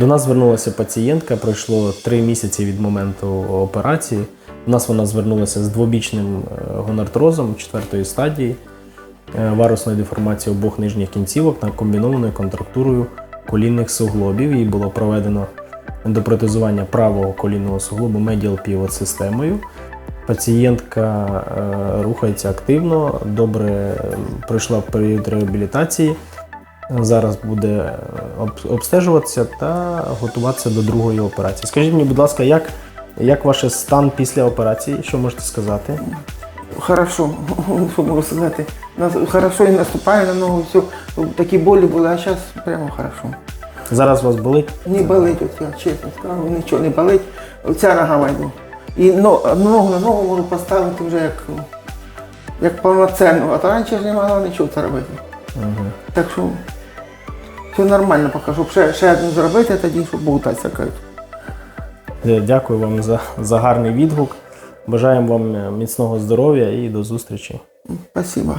До нас звернулася пацієнтка, пройшло три місяці від моменту операції. У нас вона звернулася з двобічним е, гонартрозом четвертої стадії, е, варусною деформацією обох нижніх кінцівок та комбінованою контрактурою колінних суглобів. Їй було проведено ендопротезування правого колінного суглобу медіал півот системою. Пацієнтка е, рухається активно, добре пройшла період реабілітації. Зараз буде обстежуватися та готуватися до другої операції. Скажіть мені, будь ласка, як, як ваш стан після операції? Що можете сказати? Хорошо, що можу сказати. Хорошо і наступає на ногу, все. Такі болі були, а зараз прямо хорошо. Зараз вас болить? Не болить, от я чесно скажу, нічого не болить. Оця нога вайду. І но, ногу на ногу можу поставити вже як, як повноцінну. А то раніше ж не могла нічого це робити. Так що все нормально поки, щоб ще, ще одну зробити, тоді щоб болтатися. Е, Дякую вам за, за гарний відгук. Бажаємо вам е, міцного здоров'я і до зустрічі. Спасибо.